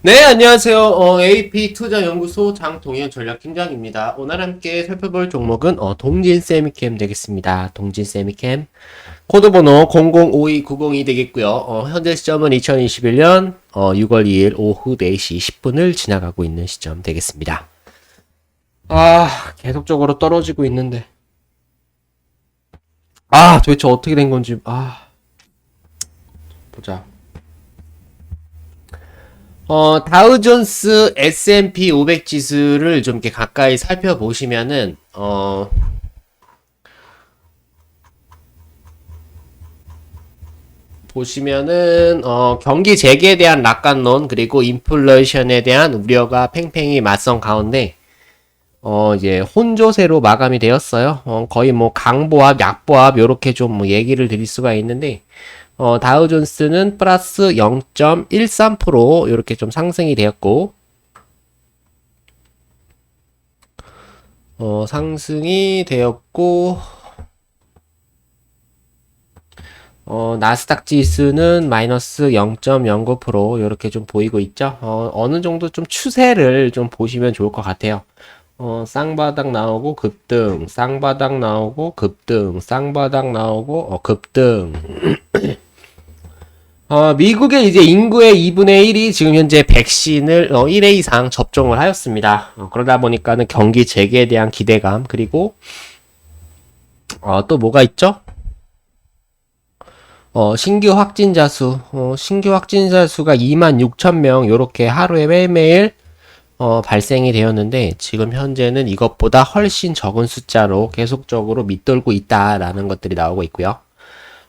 네, 안녕하세요. 어, AP 투자연구소 장동현 전략팀장입니다. 오늘 함께 살펴볼 종목은 어, 동진 세미캠 되겠습니다. 동진 세미캠 코드번호 005290이 되겠고요. 어, 현재 시점은 2021년 어, 6월 2일 오후 4시 10분을 지나가고 있는 시점 되겠습니다. 아, 계속적으로 떨어지고 있는데. 아, 도대체 어떻게 된 건지, 아. 보자. 어, 다우존스 S&P 500 지수를 좀 이렇게 가까이 살펴보시면은, 어, 보시면은, 어, 경기 재개에 대한 낙관론, 그리고 인플레이션에 대한 우려가 팽팽히 맞선 가운데, 어, 이제 혼조세로 마감이 되었어요. 어, 거의 뭐 강보합, 약보합, 요렇게 좀 뭐 얘기를 드릴 수가 있는데, 어, 다우존스는 플러스 0.13% 이렇게 좀 상승이 되었고, 어, 상승이 되었고, 어, 나스닥 지수는 마이너스 0.09% 이렇게 좀 보이고 있죠. 어, 어느 정도 좀 추세를 좀 보시면 좋을 것 같아요. 어, 쌍바닥 나오고 급등, 쌍바닥 나오고 급등, 쌍바닥 나오고 어, 급등. 어, 미국의 이제 인구의 2분의 1이 지금 현재 백신을 어, 1회 이상 접종을 하였습니다. 어, 그러다 보니까는 경기 재개에 대한 기대감 그리고 어, 또 뭐가 있죠? 어, 신규 확진자 수, 어, 신규 확진자 수가 2만 6천 명 요렇게 하루에 매일매일 어, 발생이 되었는데 지금 현재는 이것보다 훨씬 적은 숫자로 계속적으로 밑돌고 있다라는 것들이 나오고 있고요.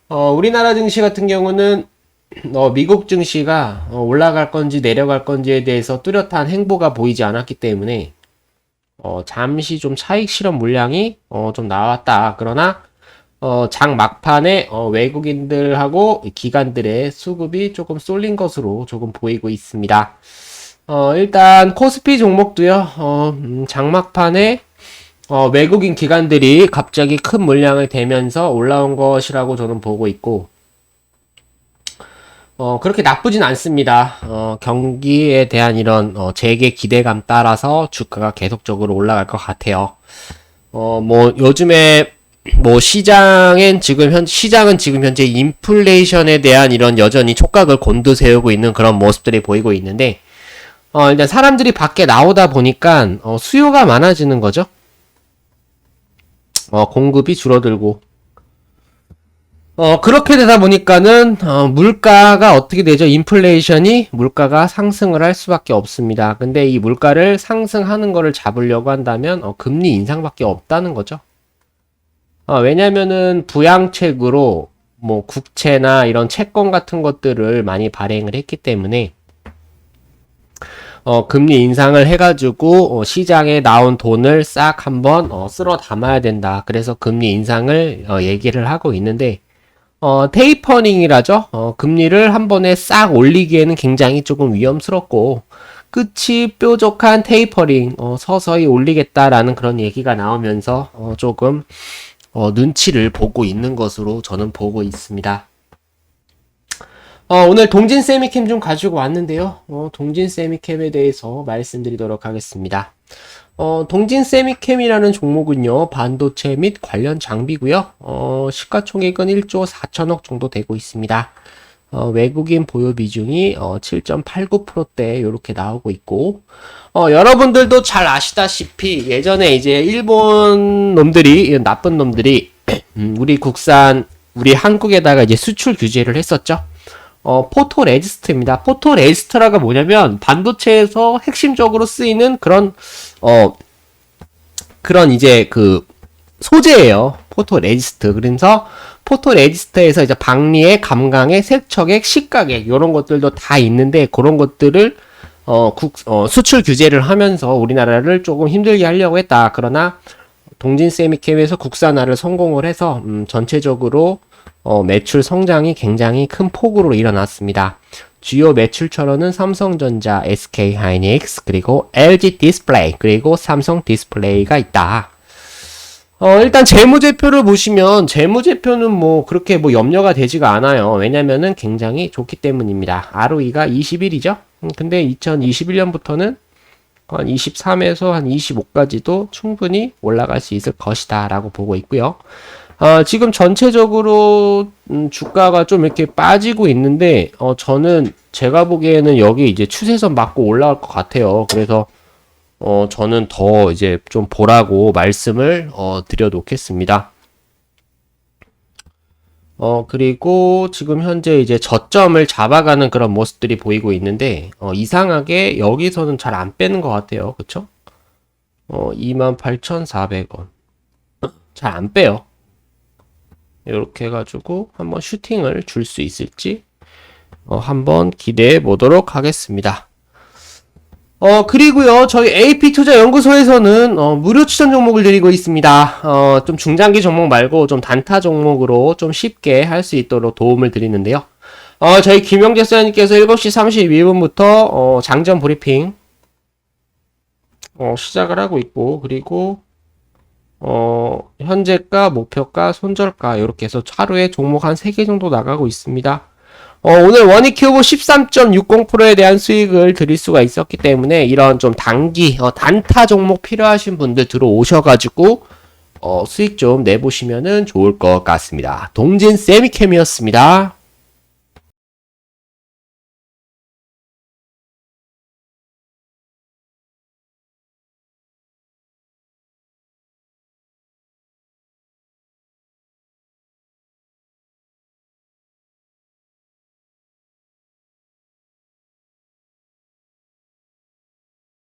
어, 우리나라 증시 같은 경우는 어, 미국 증시가 어, 올라갈 건지 내려갈 건지에 대해서 뚜렷한 행보가 보이지 않았기 때문에 어, 잠시 좀 차익 실험 물량이 어, 좀 나왔다. 그러나 어, 장 막판에 어, 외국인들하고 기관들의 수급이 조금 쏠린 것으로 조금 보이고 있습니다. 어, 일단 코스피 종목도요. 어, 음, 장막판에 어, 외국인 기관들이 갑자기 큰 물량을 대면서 올라온 것이라고 저는 보고 있고 어, 그렇게 나쁘진 않습니다. 어, 경기에 대한 이런 어, 재개 기대감 따라서 주가가 계속적으로 올라갈 것 같아요. 어, 뭐 요즘에 뭐 시장엔 지금 현 시장은 지금 현재 인플레이션에 대한 이런 여전히 촉각을 곤두세우고 있는 그런 모습들이 보이고 있는데 어, 일단 사람들이 밖에 나오다 보니까 어, 수요가 많아지는 거죠. 어, 공급이 줄어들고 어, 그렇게 되다 보니까는, 어, 물가가 어떻게 되죠? 인플레이션이 물가가 상승을 할 수밖에 없습니다. 근데 이 물가를 상승하는 거를 잡으려고 한다면, 어, 금리 인상밖에 없다는 거죠. 어, 왜냐면은 부양책으로 뭐 국채나 이런 채권 같은 것들을 많이 발행을 했기 때문에, 어, 금리 인상을 해가지고, 어, 시장에 나온 돈을 싹 한번, 어, 쓸어 담아야 된다. 그래서 금리 인상을, 어, 얘기를 하고 있는데, 어, 테이퍼닝이라죠. 어, 금리를 한 번에 싹 올리기에는 굉장히 조금 위험스럽고, 끝이 뾰족한 테이퍼링, 어, 서서히 올리겠다라는 그런 얘기가 나오면서, 어, 조금, 어, 눈치를 보고 있는 것으로 저는 보고 있습니다. 어, 오늘 동진 세미캠 좀 가지고 왔는데요. 어, 동진 세미캠에 대해서 말씀드리도록 하겠습니다. 어, 동진 세미캠이라는 종목은요, 반도체 및 관련 장비고요. 어, 시가총액은 1조 4천억 정도 되고 있습니다. 어, 외국인 보유 비중이 어, 7.89%대 이렇게 나오고 있고, 어, 여러분들도 잘 아시다시피 예전에 이제 일본 놈들이 나쁜 놈들이 음, 우리 국산 우리 한국에다가 이제 수출 규제를 했었죠. 어, 포토 레지스트입니다. 포토 레지스트라가 뭐냐면 반도체에서 핵심적으로 쓰이는 그런 어 그런 이제 그 소재예요. 포토 레지스트. 그래서 포토 레지스트에서 이제 방리액, 감강액, 색척액, 식각액 이런 것들도 다 있는데 그런 것들을 어, 국, 어, 수출 규제를 하면서 우리나라를 조금 힘들게 하려고 했다. 그러나 동진 세미캠에서 국산화를 성공을 해서 음, 전체적으로 어, 매출 성장이 굉장히 큰 폭으로 일어났습니다. 주요 매출처로는 삼성전자, SK 하이닉스, 그리고 LG 디스플레이, 그리고 삼성 디스플레이가 있다. 어, 일단 재무제표를 보시면 재무제표는 뭐 그렇게 뭐 염려가 되지가 않아요. 왜냐면은 굉장히 좋기 때문입니다. ROE가 21이죠. 근데 2021년부터는 한 23에서 한 25까지도 충분히 올라갈 수 있을 것이다 라고 보고 있고요. 어, 지금 전체적으로 음, 주가가 좀 이렇게 빠지고 있는데 어, 저는 제가 보기에는 여기 이제 추세선 맞고 올라올 것 같아요. 그래서 어, 저는 더 이제 좀 보라고 말씀을 어, 드려 놓겠습니다. 어, 그리고 지금 현재 이제 저점을 잡아가는 그런 모습들이 보이고 있는데, 어, 이상하게 여기서는 잘 안 빼는 것 같아요. 그쵸? 어, 28,400원. 잘 안 빼요. 이렇게 해가지고 한번 슈팅을 줄 수 있을지, 어, 한번 기대해 보도록 하겠습니다. 어, 그리고요, 저희 AP투자연구소에서는, 어, 무료 추천 종목을 드리고 있습니다. 어, 좀 중장기 종목 말고 좀 단타 종목으로 좀 쉽게 할 수 있도록 도움을 드리는데요. 어, 저희 김영재 사장님께서 7시 32분부터, 어, 장전 브리핑, 어, 시작을 하고 있고, 그리고, 어, 현재가, 목표가, 손절가, 이렇게 해서 하루에 종목 한 3개 정도 나가고 있습니다. 어, 오늘 원익큐브 13.60%에 대한 수익을 드릴 수가 있었기 때문에 이런 좀 단기, 어, 단타 종목 필요하신 분들 들어오셔가지고, 어, 수익 좀 내보시면은 좋을 것 같습니다. 동진 세미캠이었습니다.